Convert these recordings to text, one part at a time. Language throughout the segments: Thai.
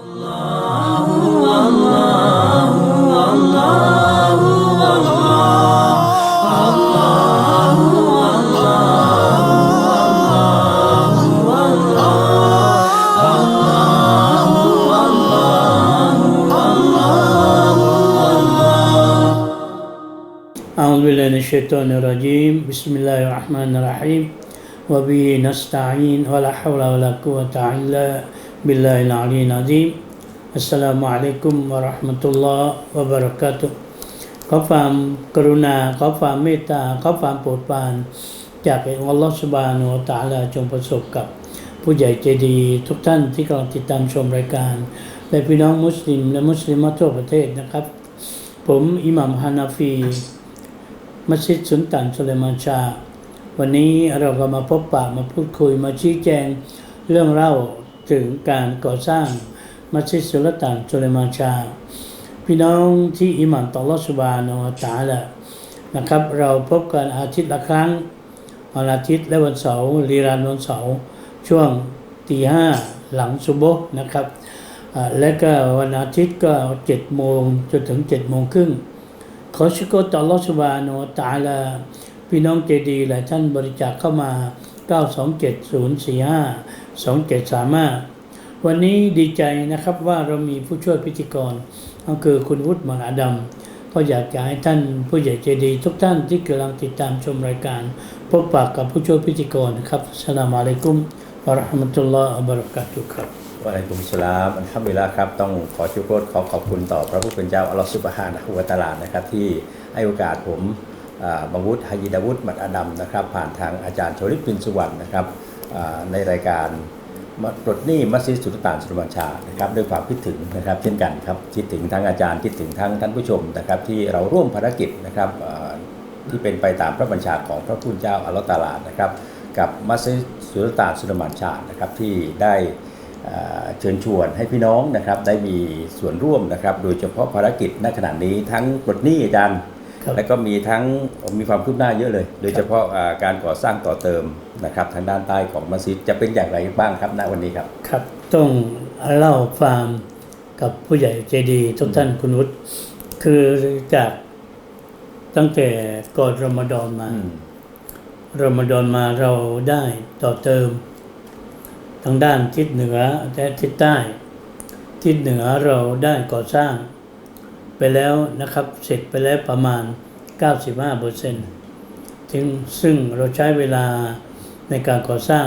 أعوذ بالله من الشيطان الرجيم. بسم الله الرحمن الرحيم. وبه نستعين ولا حول ولا قوة إلا بالله العلي العظيم السلام عليكم ورحمة الله وبركاته ขอความกรุณาขอความเมตตาขอความโปรดปราน จากอัลลอฮฺสุบานุวะตะอาลาจงประสบกับผู้ใหญ่ใจดี ทุกท่านที่กำลังติดตามชมรายการ และพี่น้องมุสลิมและมุสลิมทั่วประเทศนะครับ ผมอิหมัมฮานาฟี มัสยิดสุนตันสุเลมานชา วันนี้เราก็มาพบปะมาพูดคุยมาชี้แจงเรื่องเล่า ถึงการก่อสร้างมัสยิดสุลต่านสุเลมานชา พี่น้องที่อิหมันต่อลอสุบานอตาละนะครับ เราพบกันอาทิตย์ละครั้งวันอาทิตย์และวันเสาร์รีรันวันเสาร์ช่วงตีห้าหลังซุโบนะครับและก็วันอาทิตย์ก็เจ็ดโมงจนถึงเจ็ดโมงครึ่งขอชุกต่อลอสุบานุวตาลาพี่น้องเจดีหลายท่านบริจาคเข้ามา 927045275วันนี้ดีใจนะครับว่าเรามีผู้ช่วยพิธีกรก็คือคุณวุฒิมรอาดัมก็อยากจะให้ท่านผู้ใหญ่ใจดีทุกท่านที่กำลังติดตามชมรายการ พบปากกับผู้ช่วยพิธีกรนะครับสลามุอะลัยกุมวะราะห์มะตุลลอฮ์วะบะเราะกาตุฮ์ครับวะอะลัยกุมสลามอัลฮัมดุลิลลาห์ครับต้องขอชุกรขอขอบคุณต่อพระผู้เป็นเจ้าอัลลอฮฺซุบฮานะฮูวะตะอาลานะครับที่ให้โอกาสผมบังวุฒิฮายิดาวุฒิมัดอดัมนะครับผ่านทางอาจารย์โชลิปปินสุวรรณนะครับ ในรายการปลดหนี้มัสยิดสุลต่านสุลบัญชานะครับด้วยความคิดถึงนะครับเช่นกันครับคิดถึงทั้งอาจารย์คิดถึงทั้งท่านผู้ชมนะครับที่เราร่วมภารกิจนะครับที่เป็นไปตามพระบัญชาของพระผู้เป็นเจ้าอัลลอฮฺตาลานะครับกับมัสยิดสุลต่านสุลมานชานะครับที่ได้เชิญชวนให้พี่น้องนะครับได้มีส่วนร่วมนะครับโดยเฉพาะภารกิจณขณะนี้ทั้งปลดหนี้อาจารย์ และก็มีทั้งมีความคืบหน้าเยอะเลย โดยเฉพาะอ่าการก่อสร้างต่อเติมนะครับทางด้านใต้ของมัสยิดจะเป็นอย่างไรบ้างครับณวันนี้ครับครับต้องเล่าความกับผู้ใหญ่ใจดีทุกท่านคุณวุฒิคือจากตั้งแต่ก่อนรอมฎอนมาอืมรอมฎอนมาเราได้ต่อเติม ทางด้านทิศเหนือและทิศใต้ ทิศเหนือเราได้ก่อสร้าง ไปแล้วนะครับ เสร็จไปแล้วประมาณ 95เปอร์เซ็นต์ซึ่งซึ่งเราใช้เวลาในการก่อสร้าง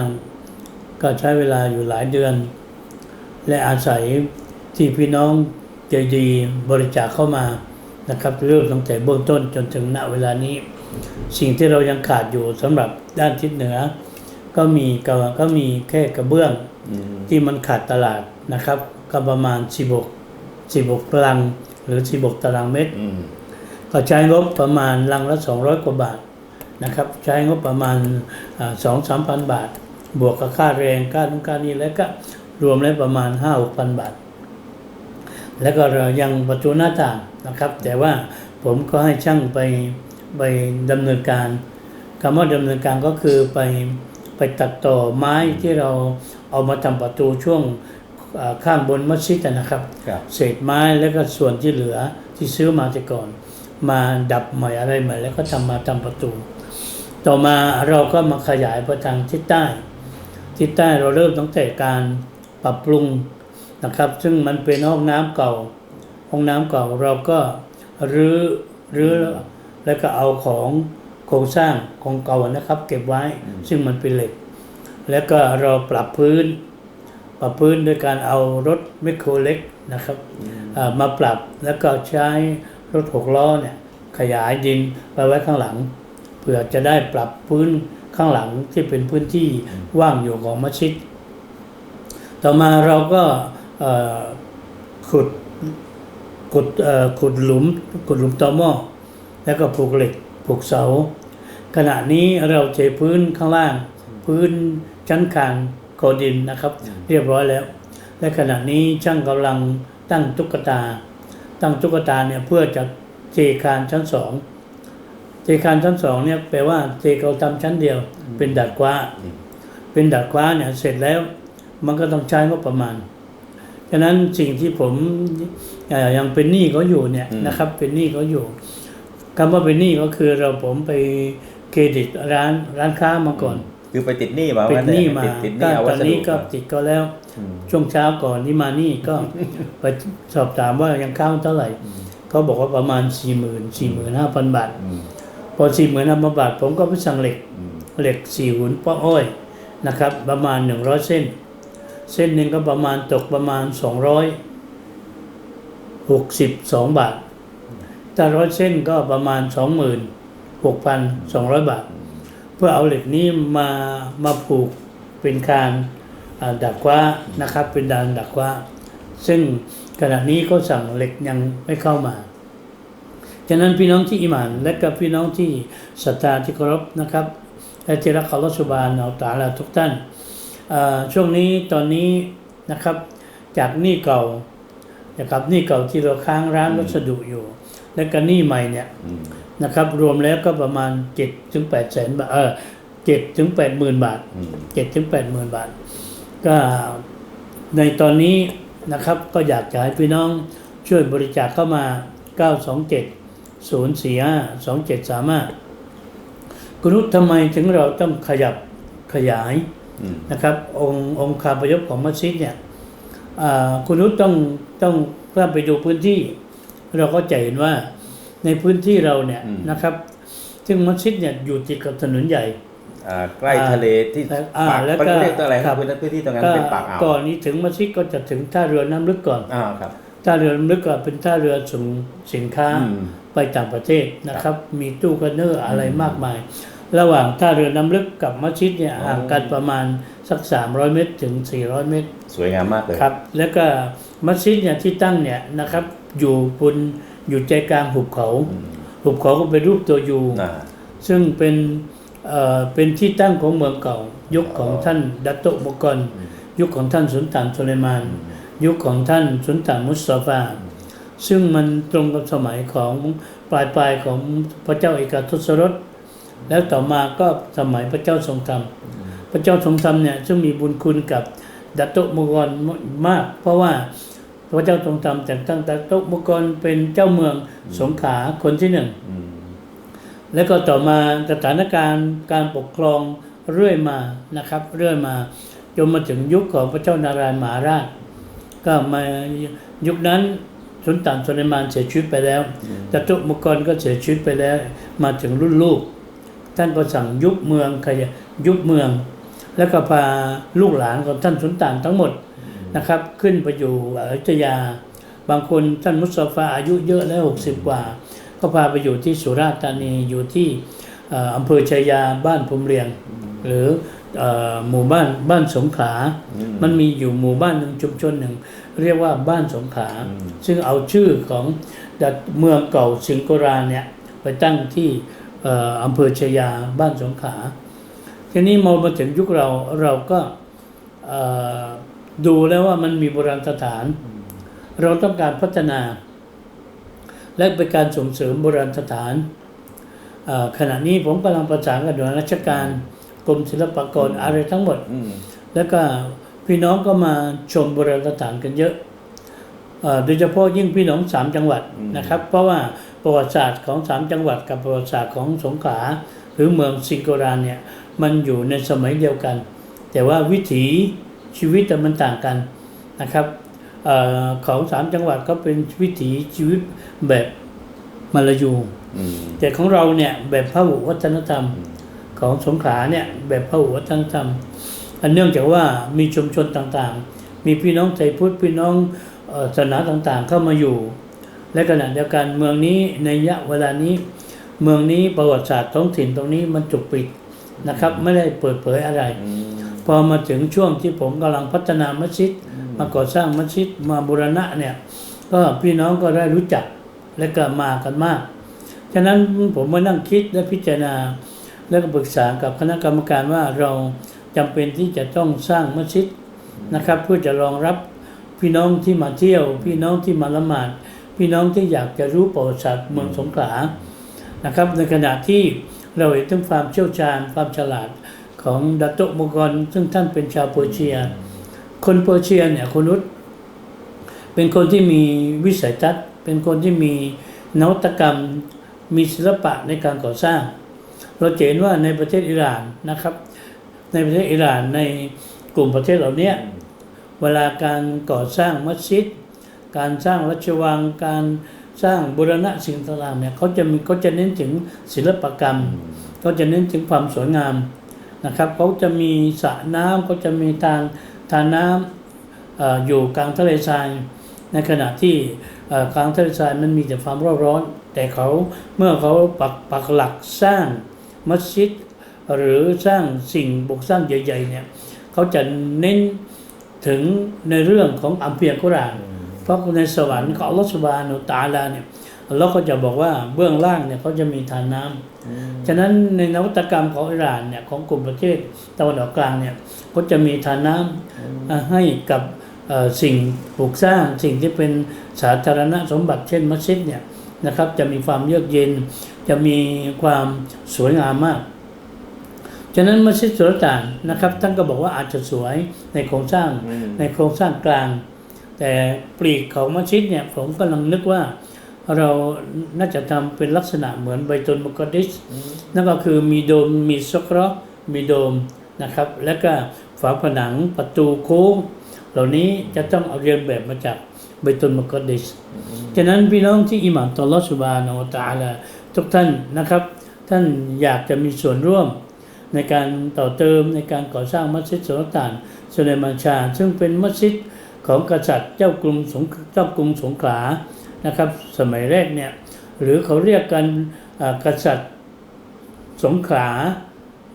ก็ใช้เวลาอยู่หลายเดือน และอาศัยที่พี่น้องใจดีบริจาคเข้ามานะครับเริ่มตั้งแต่เบื้องต้นจนถึงณเวลานี้ สิ่งที่เรายังขาดอยู่สำหรับด้านทิศเหนือ ก็มีก็ก็มีแค่กระเบื้องอืมที่มันขาดตลาดนะครับ ก็ประมาณ 16 16ตาราง หรือ 16 ตารางเมตรอืมก็ใช้งบประมาณลังละ 200 กว่าบาทนะครับ ใช้งบประมาณสองสามพันบาท บวกกับค่าแรงค่านู่นค่านี้แล้วก็รวมแล้วประมาณ5 6พันบาท แล้วก็เรายังประตูหน้าต่างนะครับ แต่ว่าผมก็ให้ช่างไปไปดำเนินการคำว่าดำเนินการก็คือไปไปตัดต่อไม้ที่เราเอามาทำประตูช่วงอ่า ข้างบนมัสยิดอะนะครับครับ เศษไม้แล้วก็ส่วนที่เหลือที่ซื้อมาแต่ก่อน มาดับใหม่อะไรใหม่ แล้วก็ทำมาทำประตู ต่อมาเราก็มาขยายไปทางทิศใต้ ทิศใต้เราเริ่มตั้งแต่การปรับปรุงนะครับ ซึ่งมันเป็นห้องน้ำเก่า ห้องน้ำเก่าเราก็รื้อรื้อแล้วก็เอาของโครงสร้างของเก่านะครับ เก็บไว้ซึ่งมันเป็นเหล็ก แล้วก็เราปรับพื้น ปรับพื้นโดยการเอารถแมคโครเล็กนะครับอ่ามาปรับแล้วก็ใช้รถหกล้อเนี่ยขยายดินไปไว้ข้างหลังเพื่อจะได้ปรับพื้นข้างหลังที่เป็นพื้นที่ว่างอยู่ของมัสยิด ต่อมาเราก็เอ่อขุดขุดเอ่อขุดหลุมขุดหลุมตอหม้อแล้วก็ปลูกเหล็กปลูกเสา ขณะนี้เราเทพื้นข้างล่าง พื้นชั้นคาน โคดินนะครับ เรียบร้อยแล้ว และขณะนี้ช่างกำลังตั้งตุ๊กตา ตั้งตุ๊กตาเนี่ยเพื่อจะเทคานชั้นสองเทคานชั้นสองเนี่ยแปลว่าเทเราทำชั้นเดียว เป็นดาดฟ้า เป็นดาดฟ้าเนี่ยเสร็จแล้ว มันก็ต้องใช้งบประมาณฉฉะนั้นสิ่งที่ผมเอ่อยังเป็นหนี้เขาอยู่เนี่ยอืมนะครับ เป็นหนี้เขาอยู่คำว่าเป็นหนี้ก็คือเราผมไปเครดิตร้านร้านค้ามาก่อน คือไปติดหนี้มาเป็นว่าหนี้มาติดติดหก็นี้เอาตวัอนสดุนี้ก็ติดก็แล้วอืมช่วงเช้าก่อนที่มานี่ก็ไปสอบถามว่ายังค้างเท่าไหร่เขาบอกว่าประมาณสี่หมื่นสี่หมื่นห้าพันบาทอืมพอสี่หมื่นห้าพันบาท ผมก็ไปสั่งเหล็กอืมเหล็กสี่หุ่นป้ออ้อยนะครับ ประมาณหนึ่งร้อยเส้น เส้นหนึ่งก็ประมาณตกประมาณสองร้อยหกสิบสองบาทถ้าร้อยเส้นก็ประมาณสองหมื่นหกพันสองร้อยบาทเพื่อเอาเหล็กนี้มามาผูกเป็นการดักว่านะครับเป็นดานดักว่า ซึ่งขณะนี้ก็สั่งเหล็กยังไม่เข้ามาฉะนั้นพี่น้องที่อิมาน และกับพี่น้องที่ศรัทธาที่เคารพนะครับและที่รักเคารพสุบานเอาตาลาทุกท่านช่วงนี้ตอนนี้นะครับจากหนี้เก่านะครับหนี้เก่าที่เราค้างร้านวัสดุอยู่ และก็หนี้ใหม่เนี่ย นะครับ รวมแล้วก็ประมาณ7ถึง8แสนบาทเออ7ถึง8หมื่นบาทอืม7ถึง8หมื่นบาท ก็ในตอนนี้นะครับก็อยากจะให้พี่น้องช่วยบริจาคเข้ามา 927 045 2735คุณนุชทำไมถึงเราต้องขยับขยายอืมนะครับ องค์องค์คาพยพของมัสยิดเนี่ยอ่าคุณนุชต้องต้องเพื่อไปดูพื้นที่ เราก็จะเห็นว่า ในพื้นที่เราเนี่ยนะครับ ซึ่งมัสยิดเนี่ยอยู่ติดกับถนนใหญ่อ่าใกล้ทะเลที่อ่าปากแล้วก็มันเรียกตัวอะไรคครัรับบพื้นที่ตรงนั้นก็เป็นปากอ่าวก่อนนี้ถึงมัสยิดก็จะถึงท่าเรือน้ำลึกก่อนอ้าวครับท่าเรือน้ำลึกก็เป็นท่าเรือส่งสินค้าอืมไปต่างประเทศนะครับ มีตู้คอนเทนเนอร์อะไรมากมาย ระหว่างท่าเรือน้ำลึกกับมัสยิดเนี่ยอ๋อห่างกันประมาณสัก 300 เมตรถึง 400 เมตร สวยงามมากเลยครับ แล้วก็มัสยิดเนี่ยที่ตั้งเนี่ยนะครับอยู่บน อยู่ใจกลางหุบเขาอืมหุบเขาก็เป็นรูปตัวยูอ่าซึ่งเป็นเอ่อเป็นที่ตั้งของเมืองเก่า ยุคของอ๋อท่านดัตโตะมกรยุคของท่านสุนทานสุเลมาน ยุคของท่านสุนทานมุสตาฟาซึ่งมันตรงกับสมัยของปลายปลายๆของพระเจ้าเอกาทศรสแล้วต่อมาก็สมัยพระเจ้าทรงธรรม พระเจ้าทรงธรรมเนี่ยซึ่งมีบุญคุณกับดัตโตะมกรมาก เพราะว่า พระเจ้าทรงธรรมแต่งตั้งดัตโตะมกรเป็นเจ้าเมืองสงขลาคนที่หนึ่งอืมแล้วก็ต่อมาสถานการณ์การปกครองเรื่อยมานะครับ เรื่อยมาจนมาถึงยุคของพระเจ้านารายณ์มหาราช ก็มายุคนั้นสุนทานสุเลมานเสียชีวิตไปแล้วจตุมกรก็เสียชีวิตไปแล้ว มาถึงรุ่นลูก ท่านก็สั่งยุบเมืองขยายยุบเมือง แล้วก็พาลูกหลานของท่านสุนทานทั้งหมด นะครับ ขึ้นไปอยู่อยุธยา บางคนท่านมุสตาฟาอายุเยอะแล้วหกสิบกว่า ก็พาไปอยู่ที่สุราษฎร์ธานีอยู่ที่เอ่ออำเภอชายาบ้านภูมิเรียง หรือเอ่อหมู่บ้านบ้านสงขลา มันมีอยู่หมู่บ้านหนึ่งชุมชนหนึ่ง เรียกว่าบ้านสงขลา ซึ่งเอาชื่อของดัดเมืองเก่าสิงโกราเนี่ยไปตั้งที่เอ่ออำเภอชายาบ้านสงขลาทีนี้มองมาถึงยุคเราเราก็เอ่อ ดูแล้วว่ามันมีโบราณสถาน เราต้องการพัฒนา และเป็นการส่งเสริมโบราณสถานเอ่อขณะนี้ผมกำลังประสานกับหน่วยราชการกรมศิลปากรอะไรทั้งหมดอืมแล้วก็พี่น้องก็มาชมโบราณสถานกันเยอะเอ่อโดยเฉพาะยิ่งพี่น้องสามจังหวัดนะครับ เพราะว่าประวัติศาสตร์ของสามจังหวัดกับประวัติศาสตร์ของสงขลาหรือเมืองสิงโกรานเนี่ยมันอยู่ในสมัยเดียวกัน แต่ว่าวิถี ชีวิตแต่มันต่างกันนะครับเออของสามจังหวัดก็เป็นวิถีชีวิตแบบมาลายูอืมแต่ของเราเนี่ยแบบพหุวัฒนธรรมของสงขลาเนี่ยแบบพหุวัฒนธรรม อันเนื่องจากว่ามีชุมชนต่างๆ มีพี่น้องใจพุทธพี่น้องเอ่อศาสนาต่างๆ เข้ามาอยู่ และขณะเดียวกันเมืองนี้ในระยะเวลานี้เมืองนี้ประวัติศาสตร์ท้องถิ่นตรงนี้มันจุกปิดนะครับ ไม่ได้เปิดเผยอะไรอืม พอมาถึงช่วงที่ผมกำลังพัฒนามัสยิดมาก่อสร้างมัสยิดมาบูรณะเนี่ย ก็พี่น้องก็ได้รู้จักและก็มากันมาก ฉะนั้นผมมานั่งคิดและพิจารณา แล้วก็ปรึกษากับคณะกรรมการว่าเราจำเป็นที่จะต้องสร้างมัสยิดนะครับ เพื่อจะรองรับพี่น้องที่มาเที่ยว พี่น้องที่มาละหมาด พี่น้องที่อยากจะรู้ประวัติศาสตร์เมืองสงขลานะครับ ในขณะที่เราเห็นถึงความเชี่ยวชาญความฉลาด ของดัตโตมกรซึ่งท่านเป็นชาวเปรเซีย คนเปรเซียเนี่ยคุณนุชเป็นคนที่มีวิสัยทัศน์เป็นคนที่มีนวัตกรรม มีศิลปะในการก่อสร้าง เราเห็นว่าในประเทศอิหร่านนะครับ ในประเทศอิหร่านในกลุ่มประเทศเหล่านี้เวลาการก่อสร้างมัสยิด การสร้างราชวัง การสร้างบูรณะสิ่งต่างๆเนี่ยเขาจะมีเขาจะเน้นถึงศิลปกรรมก็จะเน้นถึงความสวยงาม นะครับเขาจะมีสระน้ำเขาจะมีทางทางน้ำออยู่กลางทะเลทรายในขณะที่กลางทะเลทรายมันมีแต่ความร้อนร้อน แต่เขาเมื่อเขาปักปักหลักสร้างมัสยิดหรือสร้างสิ่งบุกสร้างใหญ่ๆเนี่ยเขาจะเน้นถึงในเรื่องของอัมเพียกุรานเพราะในสวรรค์ของอัลลอฮฺสุบฮานุตาลาเนี่ย อัลลอฮ์ก็จะบอกว่าเบื้องล่างเนี่ยเขาจะมีทานน้ำฉะนั้นในนวัตกรรมของอิหร่านเนี่ยของกลุ่มประเทศตะวันออกกลางเนี่ยก็จะมีทานน้ำอ่าให้กับเอ่อสิ่งปลูกสร้างสิ่งที่เป็นสาธารณสมบัติเช่นมัสยิดเนี่ยนะครับจะมีความเยือกเย็น จะมีความสวยงามมาก ฉะนั้นมัสยิดสุลต่านนะครับท่านก็บอกว่าอาจจะสวยในโครงสร้างอืมในโครงสร้างกลาง แต่ปลีกของมัสยิดเนี่ยผมกำลังนึกว่า เราน่าจะทำเป็นลักษณะเหมือนไบตุลมุกอดดิสนั่นก็คือมีโดมมีซอกเราะห์มีโดมนะครับ และก็ฝาผนังประตูโค้ง เหล่านี้จะต้องเอาเรียนแบบมาจากไบตุลมุกอดดิสฉะนั้นพี่น้องที่อิหม่ามตอลลอฮฺสุบฮานะฮูวะตะอาลาทุกท่านนะครับ ท่านอยากจะมีส่วนร่วมในการต่อเติมในการก่อสร้างมัสยิดสุลต่านสุเลมานชา ซึ่งเป็นมัสยิดของกษัตริย์เจ้ากรุงสงเจ้ากรุงสงขลา นะครับ สมัยแรกเนี่ยหรือเขาเรียกกันอ่ากษัตริย์สงขลา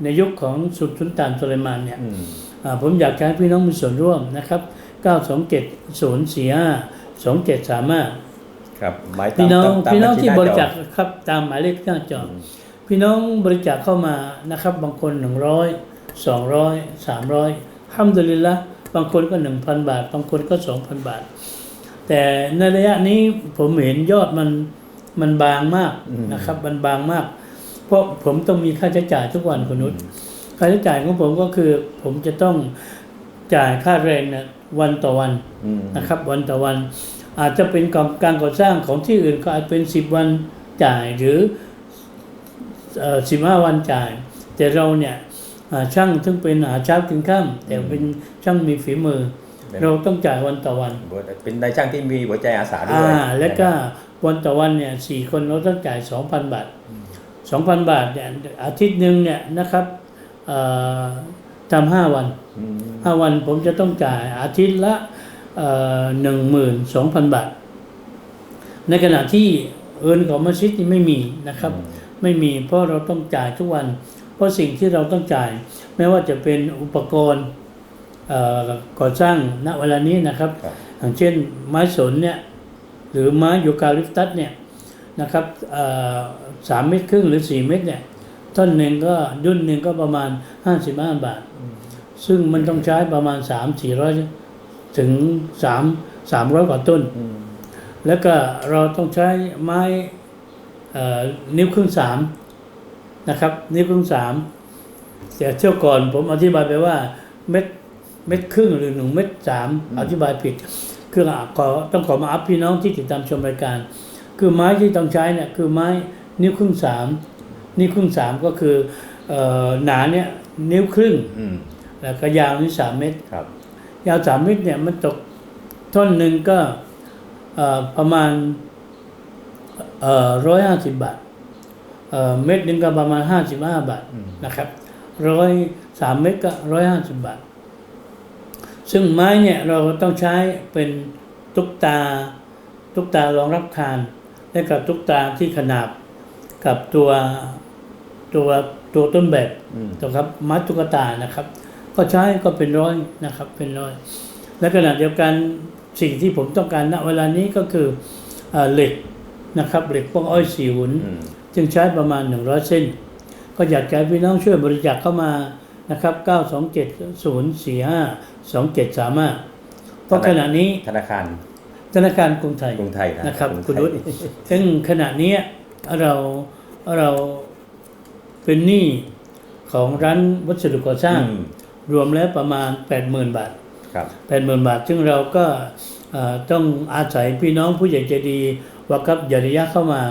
ในยุคของสุลต่านสุเลมานเนี่ยอืมอ่าผมอยากจะให้พี่น้องมีส่วนร่วมนะครับ 927 045 2735ครับหมายตามพี่น้องตามตามพี่น้องที่หบน้ริจจาคครับตามหมายเลขหน้าจออพี่น้องบริจาคเข้ามานะครับ บางคน 100 200 300ฮัมดุลิลละบางคนก็ 1,000 บาท บางคนก็ 2,000 บาท แต่ในระยะนี้ผมเห็นยอดมันมันบางมากนะครับ มันบางมาก เพราะผมต้องมีค่าใช้จ่ายทุกวันคุณนุชค่าใช้จ่ายของผมก็คือ ผมจะต้องจ่ายค่าแรงนะวันต่อวันอืมนะครับ วันต่อวัน อาจจะเป็นการการก่อสร้างของที่อื่นก็อาจเป็นสิบวันจ่ายหรือสิบห้าวันจ่าย แต่เราเนี่ยอ่าช่างซึ่งเป็นหาเช้ากินข้ามแต่เป็นช่างมีฝีมือ เราต้องจ่ายวันต่อวัน เป็นนายช่างที่มีหัวใจอาสาด้วอ่ายแล้วก็วันต่อวันเนี่ยสี่คนเราต้องจ่ายสองพันบาทสองพันบาทเนี่ยอาทิตย์หนึ่งเนี่ยนะครับเอ่อทำห้าวันอืมห้าวันผมจะต้องจ่ายอาทิตย์ละหนึ่งหมื่นสองพันบาท ในขณะที่เอินของมัสยิดนี่ไม่มีนะครับ ไม่มีเพราะเราต้องจ่ายทุกวัน เพราะสิ่งที่เราต้องจ่าย ไม่ว่าจะเป็นอุปกรณ์เอ่อ ก่อสร้างณเวลานี้นะครับครับอย่างเช่นไม้สนเนี่ยหรือไม้ยูคาลิปตัสเนี่ยนะครับเอ่อสามเมตรครึ่งหรือสี่เมตรเนี่ยต้นหนึ่งก็ดุนหนึ่งก็ประมาณห้าสิบห้าบาท ซึ่งมันต้องใช้ประมาณสามสี่ร้อยถึงสามสามร้อยกว่าต้นอืมแล้วก็เราต้องใช้ไม้เอ่อนิ้วครึ่งสามนะครับ นิ้วครึ่งสามแต่เที่ยวก่อนผมอธิบายไปว่าเม็ด เม็ดครึ่งหรือหนึ่งเม็ดสามอธิบายผิด คืออะขอต้องขอมาอัพพี่น้องที่ติดตามชมรายการ คือไม้ที่ต้องใช้เนี่ยคือไม้นิ้วครึ่งสามนิ้วครึ่งสามก็คือเอ่อหนาเนี่ยนิ้วครึ่งอืมแล้วก็ยาวนี่สามเมตรครับยาวสามเมตรเนี่ยมันตกท่อนหนึ่งก็เอ่อประมาณร้อยห้าสิบบาทเอ่อเม็ดหนึ่งก็ประมาณห้าสิบห้าบาทนะครับร้อยสามเม็ดก็ร้อยห้าสิบบาท ซึ่งไม้เนี่ยเราต้องใช้เป็นตุ๊กตาตุ๊กตารองรับคานและกับตุ๊กตาที่ขนาบกับตัวตัวตัวต้นแบบอืมนะครับมัดตุ๊กตานะครับ ก็ใช้ก็เป็นร้อยนะครับ เป็นร้อย และขณะเดียวกันสิ่งที่ผมต้องการณเวลานี้ก็คือเอ่อเหล็กนะครับ เหล็กพวกอ้อยสีหุนอืมจึงใช้ประมาณ 100 เส้น ก็อยากจะให้พี่น้องช่วยบริจาคเข้ามา นะครับ 927 045 2735 เพราะขณะนี้ธนาคาร ธนาคารกรุงไทยกรุงไทยนะนะครับกรุงไทยคุณรุตซึ่งขณะนี้เราเราเป็นหนี้ของร้านวัสดุก่อสร้างอืมรวมแล้วประมาณ 80,000 บาทครับ80,000 บาท ซึ่งเราก็เอ่อต้องอาศัยพี่น้องผู้ใหญ่ใจดีวากับยาริยะเข้ามา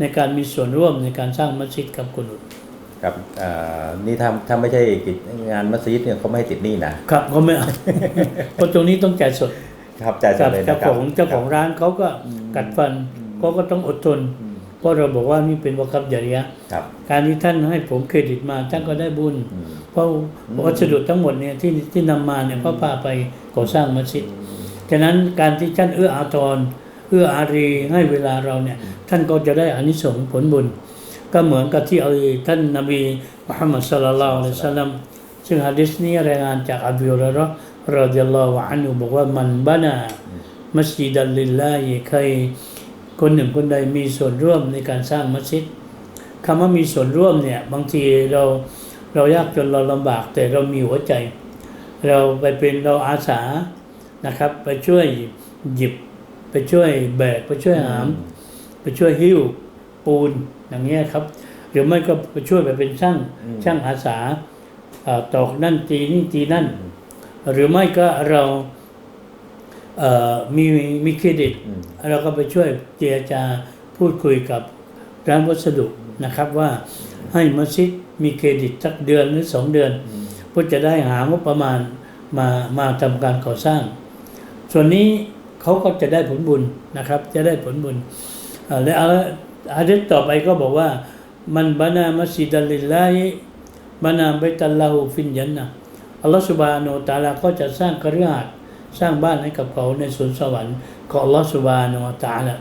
ในการมีส่วนร่วมในการสร้างมัสยิดกับกุนุดค รับอ่านี่ถ้าถ้าไม่ใช่กิจงานมัสยิดเนี่ยเขาไม่ให้ติดหนี้นะครับเขาไม่เอาเพราะตรงนี้ต้องจ่ายสดครับจ่ายสกัดบเลยนะเจ้าครัขบองเจ้าของร้านเขาก็กัดฟันเขาก็ต้องอดทนอืมเพราะเราบอกว่านี่เป็นวากับยาริยะครับการที่ท่านให้ผมเครดิตมาท่านก็ได้บุญอืมเพราะวัสดุทั้งหมดเนี่ยที่ที่นำมาเนี่ยก็พาไปก่อสร้างมัสยิดฉะนั้นการที่ท่านเอื้ออาทรเอื้ออารีให้เวลาเราเนี่ย ท่านก็จะได้อานิสงส์ผลบุญ ก็เหมือนกับที่อท่านนบีมุฮัมมัดสุลลัลลอฮุอะลัยฮิวะสัลลัมซึ่งฮะดิษนี้รายงานจากอับูฮุเรยเราะห์รอดิยัลลอฮุอันุบอกว่ามันบานามัสยิดัลลิลลาฮิใครคนหนึ่งคนใดมีส่วนร่วมในการสร้างมัสยิดคำว่ามีส่วนร่วมเนี่ยบางทีเราเรายากจนเราลำบากแต่เรามีหัวใจ เราไปเป็นเราอาสานะครับ ไปช่วยหยิบไปช่วยแบกไปช่วยหาม ไปช่วยหิ้ว ปูนอย่างเงี้ยครับ หรือไม่ก็ไปช่วยไปเป็นช่างอืมช่างอาสาเอ่อตอกนั่นตีนี่ตีนั่น หรือไม่ก็เราเอ่อมีมีเครดิตอืมเราก็ไปช่วยเจรจาพูดคุยกับร้านวัสดุนะครับว่าให้มัสยิดมีเครดิตสักเดือนหรือสองเดือนเพื่อจะได้หางบประมาณมามาทำการก่อสร้าง ส่วนนี้เขาก็จะได้ผลบุญนะครับ จะได้ผลบุญเอ่อและ อาอาดิษต่อไปก็บอกว่า มันบานามัสยิดัลลิลลาฮิบานาไบตัลลาหูฟินยันนะอัลลอฮฺสุบฮานาอัลตะอาลาก็จะสร้างคฤหาสน์สร้างบ้านให้กับเขาในสวนสวรรค์ของอัลลอฮฺสุบฮานาอัลตะอาลา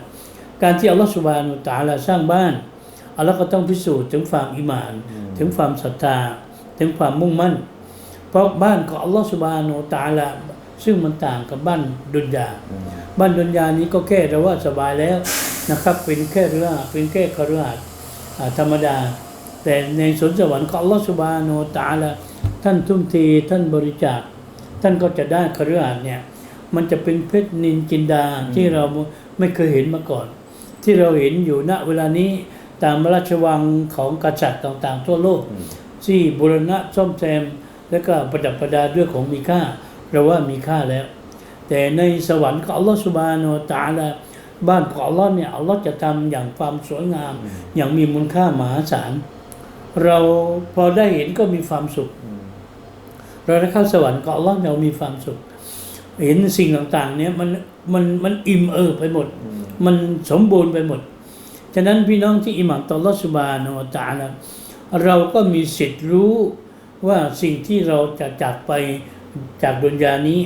การที่อัลลอฮฺสุบฮานาอัลตะอาลาสร้างบ้านอัลลอฮ์ก็ต้องพิสูจน์ถึงความอิหมาน ถึงความศรัทธา ถึงความมุ่งมั่น เพราะบ้านของอัลลอฮฺสุบฮานาอัลตะอาลาซึ่งมันต่างกับบ้านดุนยา บ้านดุนยานี้ก็แค่เราว่าสบายแล้วนะครับ เป็นแค่เรือเป็นแค่คฤหาสน์อ่าธรรมดา แต่ในสวนสวรรค์ของอัลลอฮฺสุบานาอัลตาลาท่านทุ่มเทท่านบริจาค ท่านก็จะได้คฤหาสน์เนี่ยมันจะเป็นเพชรนินจินดาที่เราไม่เคยเห็นมาก่อน ที่เราเห็นอยู่ณเวลานี้ตามราชวังของกษัตริย์ต่างๆ ทั่วโลก ที่บูรณะซ่อมแซมและก็ประดับประดาด้วยของมีค่าเราว่ามีค่าแล้ว แต่ในสวรรค์ของอัลลอฮฺสุบฮานาอัลตะอาลาบ้านของอัลลอฮ์เนี่ยอัลลอฮ์จะทำอย่างความสวยงาม อย่างมีมูลค่ามหาศาลเราพอได้เห็นก็มีความสุข เราได้เข้าสวรรค์ของอัลลอฮ์เรามีความสุข เห็นสิ่งต่างๆ เนี่ยมันมันมันอิ่มเอิบไปหมด มันสมบูรณ์ไปหมด ฉะนั้นพี่น้องที่อิหมัมต่อลอสุบานะฮูวะตะอาลาเราก็มีสิทธิ์รู้ว่าสิ่งที่เราจะจากไปจากดุนยานี้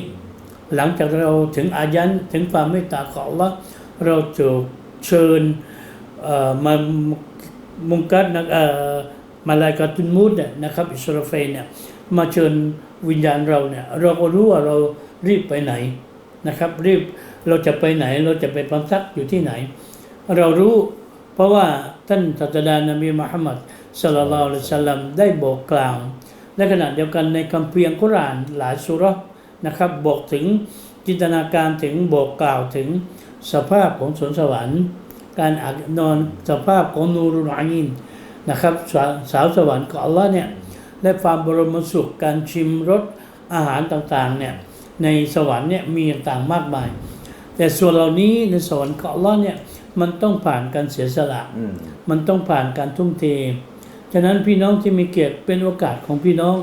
หลังจากเราถึงอายันถึงความเมตตาของอัลลอฮ์เราจะเชิญมามุงกัดนะมาลายกาตุนมูดเนี่ยนะครับอิสราเฟลเนี่ยมาเชิญวิญญาณเราเนี่ยเราก็รู้ว่าเรารีบไปไหนนะครับ รีบเราจะไปไหนเราจะไปพำซักอยู่ที่ไหน เรารู้เพราะว่าท่านศาสดานบีมุฮัมมัดสลลัลลอฮุอะลัยฮิวะสัลลัมได้บอกกล่าวและขณะเดียวกันในคัมภีร์อัลกุรานหลายสุราะ นะครับ บอกถึงจินตนาการถึงบอกกล่าวถึงสภาพของสวนสวรรค์ การอาบนอนสภาพของนูรุลอายินนะครับสาสาวสวรรค์ของอัลลอฮ์เนี่ยและความบรมสุขการชิมรสอาหารต่างๆเนี่ยในสวรรค์เนี่ยมีต่างๆมากมาย แต่ส่วนเหล่านี้ในสวรรค์ของอัลลอฮ์เนี่ยมันต้องผ่านการเสียสละอืมมันต้องผ่านการทุ่มเทฉะนั้นพี่น้องที่มีเกียรติเป็นโอกาสของพี่น้อง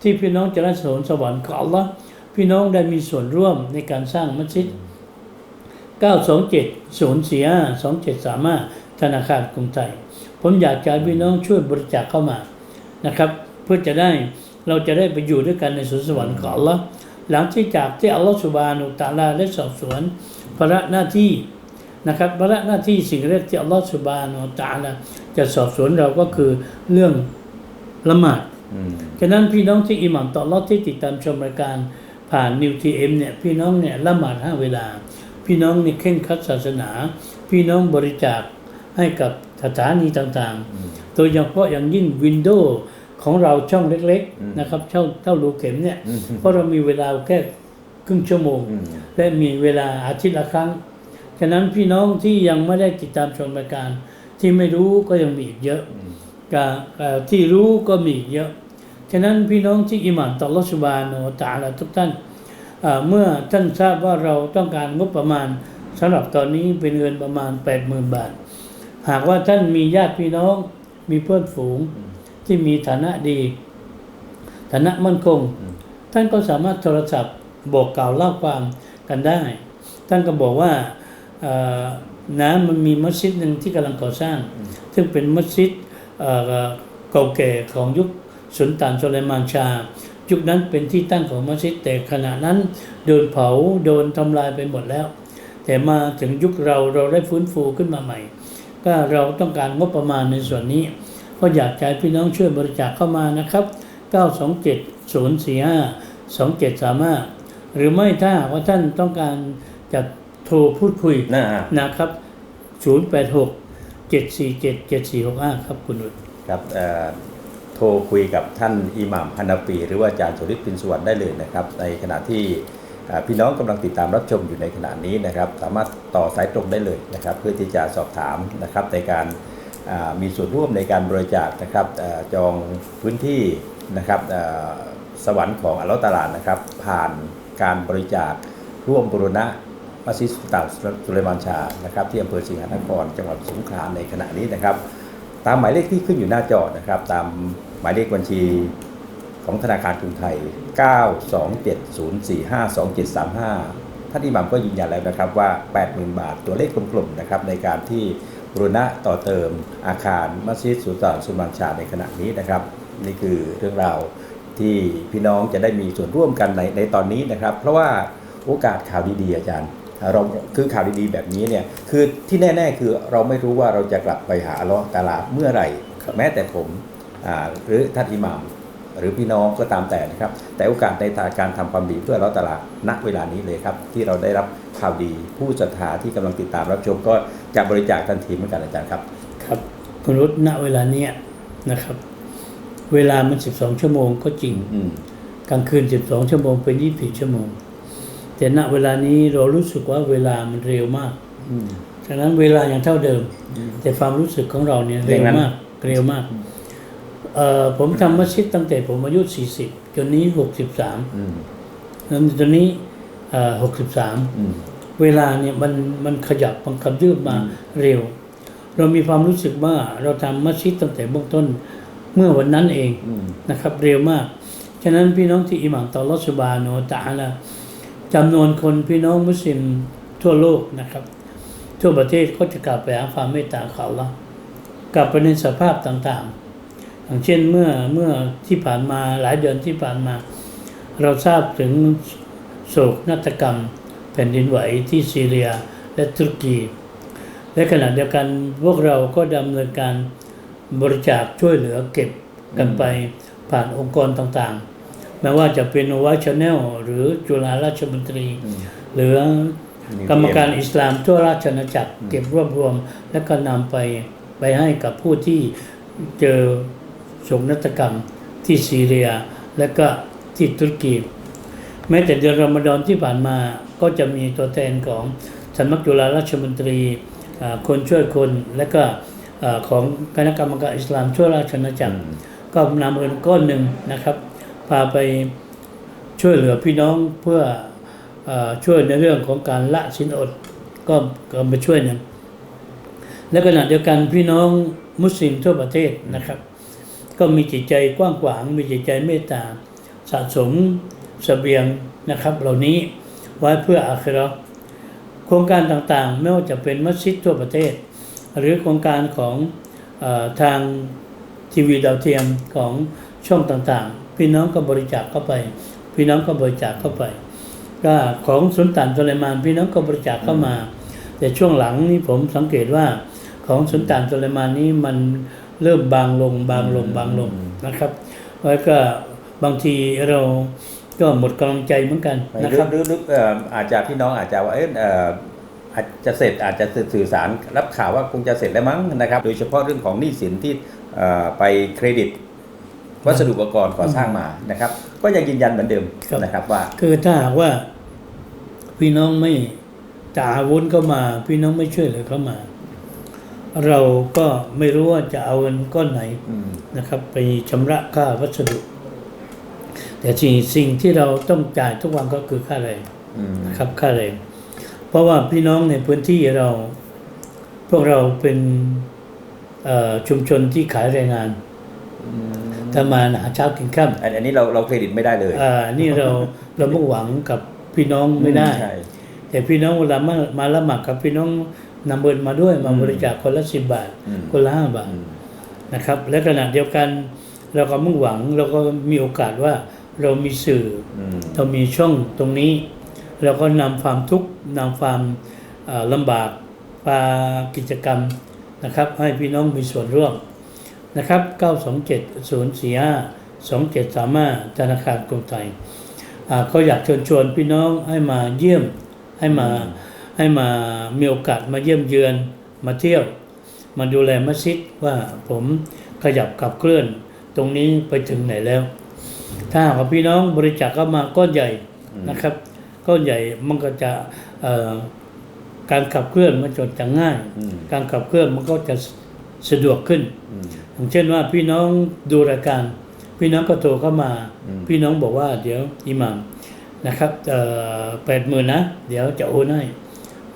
ที่พี่น้องจะได้สวนสวรรค์ของอัลลอฮ์ พี่น้องได้มีส่วนร่วมในการสร้างมัสยิด 927 0 4 5 2 7 3 5 ธนาคารกรุงไทย ผมอยากจะให้พี่น้องช่วยบริจาคเข้ามานะครับ เพื่อจะได้เราจะได้ไปอยู่ด้วยกันในสวนสวรรค์ของอัลลอฮ์หลังที่จากที่อัลลอฮ์สุบานุตะอาลาได้สอบสวนภาระหน้าที่นะครับภาระหน้าที่สิ่งแรกที่อัลลอฮ์สุบานุตะอาลาจะสอบสวนเราก็คือเรื่องละหมาดอืมฉะนั้นพี่น้องที่อิหมัมต่อรอดที่ติดตามชมรายการ ผ่านนิวทีเอ็มเนี่ยพี่น้องเนี่ยละหมาดห้าเวลา พี่น้องเนี่ยเข่งครัดศาสนา พี่น้องบริจาคให้กับสถานีต่างๆ โดยเฉพาะอย่างยิ่งวินโดว์ของเราช่องเล็กๆนะครับเท่าเท่ารูเข็มเนี่ยเพราะเรามีเวลาแค่ครึ่งชั่วโมงอืมและมีเวลาอาทิตย์ละครั้ง ฉะนั้นพี่น้องที่ยังไม่ได้ติดตามชมรายการ ที่ไม่รู้ก็ยังมีอีกเยอะกับกับที่รู้ก็มีอีกเยอะ ฉะนั้นพี่น้องที่อิมานต่อรัสุบานะฮูวะตะอาลาทุกท่านเมื่อท่านทราบว่าเราต้องการงบประมาณสำหรับตอนนี้เป็นเงินประมาณ 80,000 บาท หากว่าท่านมีญาติพี่น้องมีเพื่อนฝูงที่มีฐานะดี ฐานะมั่นคง ท่านก็สามารถโทรศัพท์บอกกล่าวเล่าความกันได้ ท่านก็บอกว่าน้ำมันมีมัสยิดหนึ่งที่กำลังก่อสร้าง ซึ่งเป็นมัสยิดเก่าแก่ของยุค สุลต่านสุไลมานชา ยุคนั้นเป็นที่ตั้งของมัสยิดแต่ขณะนั้นโดนเผาโดนทำลายไปหมดแล้ว แต่มาถึงยุคเราเราได้ฟื้นฟูขึ้นมาใหม่ ก็เราต้องการงบประมาณในส่วนนี้ก็อยากจะให้พี่น้องช่วยบริจาคเข้ามานะครับ 927 045 2735 หรือไม่ถ้าหากว่าท่านต้องการจะโทรพูดคุยน่านะครับ 086 747 7465 ครับคุณอุดครับเอ่อโท รคุยกับท่านอิหม่ามฮานาปีหรือว่าอาจารย์สุริตปินสวรรค์ได้เลยนะครับ ในขณะที่พี่น้องกำลังติดตามรับชมอยู่ในขณะนี้นะครับ สามารถต่อสายตรงได้เลยนะครับ เพื่อที่จะสอบถามนะครับในการมีส่วนร่วมในการบริจาคนะครับอจองพื้นที่นะครับสวรรค์ของอัลลอฮฺตะอาลานะครับ ผ่านการบริจาคร่วมบูรณะมัสยิดสุตานสุเลมานชานะครับที่อำเภอสิงหนครจังหวัดสงขลาในขณะนี้นะครับ ตามหมายเลขที่ขึ้นอยู่หน้าจอนะครับตาม หมายเลขบัญชีของธนาคารกรุงไทย 927045275 ท่านอิหมัมก็ยืนยันแล้วนะครับว่า 80,000 บาทตัวเลขกลมๆนะครับในการที่บูรณะต่อเติมอาคารมัสยิดสุลต่านสุเลมานชาในขณะนี้นะครับ นี่คือเรื่องราวที่พี่น้องจะได้มีส่วนร่วมกันในในตอนนี้นะครับ เพราะว่าโอกาสข่าวดีๆอาจารย์เราคือข่าวดีๆแบบนี้เนี่ยคือที่แน่ ๆ คือเราไม่รู้ว่าเราจะกลับไปหาอัลลอฮ์ตอาลาเมื่อไหร่ แม้แต่ผม หรือท่านอิหม่ามหรือพี่น้องก็ตามแต่นะครับ แต่โอกาสในการทำความดีเพื่ออัลเลอฮ์ตะอาลาณเวลานี้เลยครับ ที่เราได้รับข่าวดีผู้ศรัทธาที่กำลังติดตามรับชมก็จะบริจาคทันทีเหมือนกันอาจารย์ครับ ครับคุณรุตณเวลาเนี้ยนะครับ เวลามัน 12 ชั่วโมงก็จริงอืมกลางคืน 12 ชั่วโมงเป็น 24 ชั่วโมง แต่ณเวลานี้เรารู้สึกว่าเวลามันเร็วมากอืมฉะนั้นเวลายังเท่าเดิม แต่ความรู้สึกของเราเนี่ยอเร็ย่าวงนั้นมากเร็วมาก เอ่อผมทำมัสยิดตั้งแต่ผมอายุ 40 จนนี้ 63อืมแล้วตอนนี้เอ่อ63 อืม เวลาเนี่ยมันมันขยับมันขยืบมาเร็ว เรามีความรู้สึกว่าเราทำมัสยิดตั้งแต่เบื้องต้นเมื่อวันนั้นเองอืม นะครับเร็วมาก ฉะนั้นพี่น้องที่อิหม่ามตอลลอฮฺสุบาโนวะตะอาลาจำนวนคนพี่น้องมุสลิมทั่วโลกนะครับ ทั่วประเทศก็จะกลับไปหาความเมตตาของอัลลอฮ์กลับไปในสภาพต่างๆ อย่างเช่นเมื่อเมื่อที่ผ่านมาหลายเดือนที่ผ่านมา เราทราบถึงโศกนาฏกรรม แผ่นดินไหวที่ซีเรียและตุรกีและขณะเดียวกันพวกเราก็ดำเนินการบริจาคช่วยเหลือเก็บกันไปผ่านองค์กรต่างๆไม่ว่าจะเป็นว a ชแนลหรือจุฬาราชมนตรี หรือกรรมการอิสลามทั่วราชอาณาจักรเก็บรวบรวม และก็นำไปไปให้กับผู้ที่เจอ โศกนาฏกรรมที่ซีเรีย และก็ที่ตุรกีแม้แต่เดือนรอมฎอนที่ผ่านมาก็จะมีตัวแทนของสำนักจุฬาราชมนตรีคนช่วยคนและก็ของคณะกรรมการอิสลามทั่วยราชอาจักรก็นำเงินก้อนหนึ่งนะครับพาไปช่วยเหลือพี่น้องเพื่ออช่วยในเรื่องของการละสินอดก็ก็มาช่วยนะและขณะเดียวกันพี่น้องมุสลิมทั่วประเทศนะครับ ก็มีจิตใจกว้างขวาง มีจิตใจเมตตาสะสมเสบียงนะครับ เหล่านี้ไว้เพื่ออาคิเราโครงการต่างๆ ไม่ว่าจะเป็นมัสยิดทั่วประเทศ หรือโครงการของอทางทีวีดาวเทียมของช่องต่างๆ พี่น้องก็บริจาคเข้าไป พี่น้องก็บริจาคเข้าไป ก็ของสุลต่านสุไลมานพี่น้องก็บริจาคเข้ามา แต่ช่วงหลังนี้ผมสังเกตว่าของสุลต่านสุไลมานนี้มัน เริ่มบางลงบางลงบางลงนะครับ แล้วก็บางทีเราก็หมดกำลังใจเหมือนกันไม่นะลึครับกลึกลึกเอ่ออาจจะพี่น้องอาจจะว่าเออเอ่ออาจจะเสร็จอาจจะสื่อสารรับข่าวว่าคงจะเสร็จแล้วมั้งนะครับ โดยเฉพาะเรื่องของหนี้สินที่เอ่อไปเครดิต วัสดุอุปกรณ์ก่อสร้างมานะครับ ก็ยังยืนยันเหมือนเดิมครับนะครับว่า คือถ้าหากว่าพี่น้องไม่จ่าอาวุธเข้ามา พี่น้องไม่ช่วยเหลือเข้ามา เราก็ไม่รู้ว่าจะเอาเงินก้อนไหนอืมนะครับ ไปชำระค่าวัสดุ แต่สิ่งสิ่งที่เราต้องจ่ายทุกวันก็คือค่าแรงอืมนะครับค่าแรง เพราะว่าพี่น้องในพื้นที่เรา พวกเราเป็นเอ่อชุมชนที่ขายแรงงานทำมาหาเช้ากินค่ำอันอันนี้เราเราเครดิตไม่ได้เลยอ่านี่เราเราไม่หวังกับพี่น้องไม่ได้ใช่แต่พี่น้องเวลามามาละหมาดกับพี่น้อง นำเงินมาด้วยมาอืมบริจาคคนละสิบบาทอืมคนละห้าบาทอืมนะครับ และขณะเดียวกันเราก็มุ่งหวังเราก็มีโอกาสว่าเรามีสื่ออืมเรามีช่องตรงนี้เราก็นำความทุกข์นำความเอ่อลำบากพากิจกรรมนะครับ ให้พี่น้องมีส่วนร่วมนะครับ 927 045 2735ธนาคารกรุงไทยอ่าก็อยากเชิญชวนพี่น้องให้มาเยี่ยมให้มา ให้มามีโอกาสมาเยี่ยมเยือนมาเที่ยว มาดูแลมัสยิดว่าผมขยับขับเคลื่อนตรงนี้ไปถึงไหนแล้ว ถ้าหากพี่น้องบริจาคเข้ามาก้อนใหญ่นะครับก้อนใหญ่มันก็จะการขับเคลื่อนมันจะจะง่าย การขับเคลื่อนมันก็จะสะดวกขึ้นอย่างเช่นว่าพี่น้องดูรายการ พี่น้องก็โทรเข้ามา พี่น้องบอกว่าเดี๋ยวอิหมามนะครับแปดหมื่นนะ เดี๋ยวจะโอนให้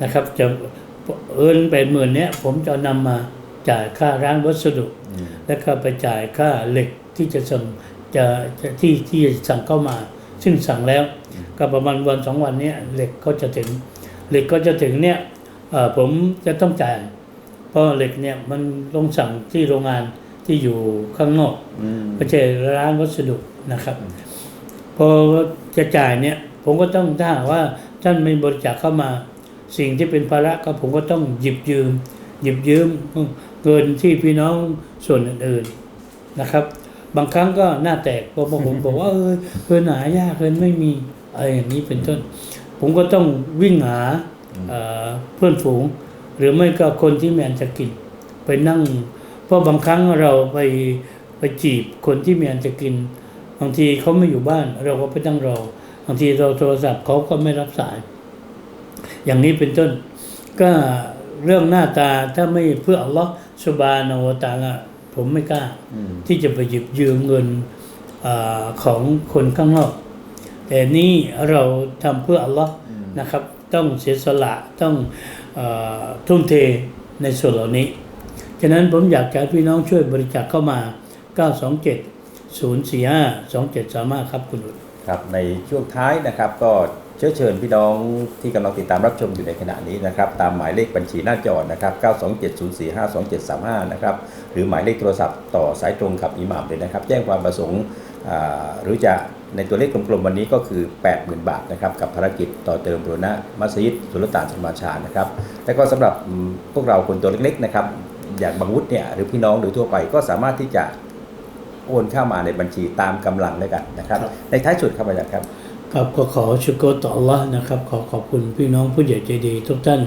นะครับ จะเอินแปดหมื่นเนี้ยผมจะนำมาจ่ายค่าร้านวัสดุอืมแล้วก็ไปจ่ายค่าเหล็กที่จะสั่งจะจะที่ที่จะสั่งเข้ามา ซึ่งสั่งแล้วก็ประมาณวันสองวันเนี้ยเหล็กก็จะถึง เหล็กก็จะถึงเนี่ยเอ่อผมจะต้องจ่าย เพราะเหล็กเนี่ยมันต้องสั่งที่โรงงานที่อยู่ข้างนอกอืมไม่ใช่ร้านวัสดุนะครับพอจะจ่ายเนี่ยผมก็ต้องถ้าหากว่าท่านไม่บริจาคเข้ามา สิ่งที่เป็นภาระก็ผมก็ต้องหยิบยืม หยิบยืมเงินที่พี่น้องส่วนอื่นๆนะครับ บางครั้งก็หน้าแตกเพราะผมบอกว่าเออเงินหายากเงินไม่มีอะไรอย่างนี้เป็นต้น ผมก็ต้องวิ่งหาเอ่อเพื่อนฝูง หรือไม่ก็คนที่แมนจะกินไปนั่ง เพราะบางครั้งเราไปไปจีบคนที่แมนจะกินบางทีเขาไม่อยู่บ้าน เราก็ไปตั้งรอบางทีเราโทรศัพท์เขาก็ไม่รับสาย อย่างนี้เป็นต้น ก็เรื่องหน้าตาถ้าไม่เพื่ออัลลอฮ์สุบานาวะตะอาละผมไม่กล้าอืมที่จะไปหยิบยืมเงินอาของคนข้างนอก แต่นี่เราทำเพื่ออัลลอฮ์นะครับ ต้องเสียสละต้องเออทุ่มเทในส่วนเหล่านี้ ฉะนั้นผมอยากจะให้พี่น้องช่วยบริจาคเข้ามา 927 045 2735 ครับคุณอุดครับในช่วงท้ายนะครับก็ เชื้อเชิญพี่น้องที่กำลังติดตามรับชมอยู่ในขณะนี้นะครับ ตามหมายเลขบัญชีหน้าจอนะครับ 927045235นะครับ หรือหมายเลขโทรศัพท์ต่อสายตรงกับอิหม่ามเลยนะครับ แจ้งความประสงค์อ่าหรือจะในตัวเลขกลมๆวันนี้ก็คือ 80,000 บาทนะครับ กับภารกิจต่อเติมบูรณะมัสยิดสุลต่านสมาชานะครับ และก็สำหรับอืมพวกเราคนตัวเล็กๆนะครับ อย่างบางวุฒิเนี่ยหรือพี่น้องโดยทั่วไปก็สามารถที่จะโอนเข้ามาในบัญชีตามกำลังแล้วกันนะครับครับ ในท้ายสุดครับอาจารย์ครับ ครับก็ขอชุกรต่อลลอฮ์นะครับ ขอขอบคุณพี่น้องผู้ใหญ่ใจดี ทุกท่าน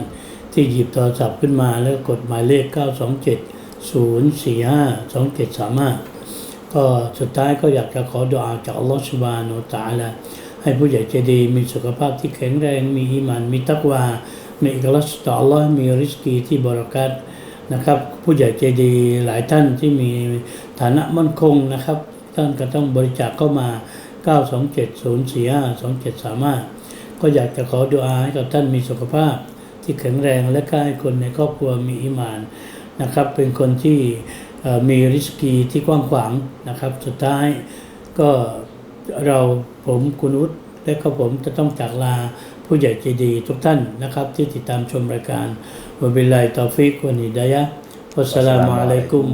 ที่หยิบโทรศัพท์ขึ้นมาแล้วกดหมายเลข 927 045 2735 ก็สุดท้ายก็อยากจะขอดอาจากอัลลอฮ์สุบานุตาลาให้ผู้ใหญ่ใจดีมีสุขภาพที่แข็งแรงมีอีมันมีตักวามีอิกลัสต่ออัลลอฮ์มีริสกีที่บรารักัตนะครับ ผู้ใหญ่ใจดีหลายท่านที่มีฐานะมั่นคงนะครับ ท่านก็ต้องบริจาคเข้ามา 927 045 2735ก็อยากจะขอดุอาให้กับท่านมีสุขภาพที่แข็งแรงและก็ให้คนในครอบครัวมีอิมานนะครับ เป็นคนที่เอ่อมีริสกีที่กว้างขวางนะครับ สุดท้ายก็เราผมคุณอุทและก็ผมจะต้องจากลาผู้ใหญ่ใจดีทุกท่านนะครับ ที่ติดตามชมรายการวะบิลลาฮิตอฟิกวะนิดายะฮ์วัสสลามุอะลัยกุม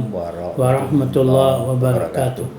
วะเราะห์มะตุลลอฮ์วะบะเราะกาตุฮ์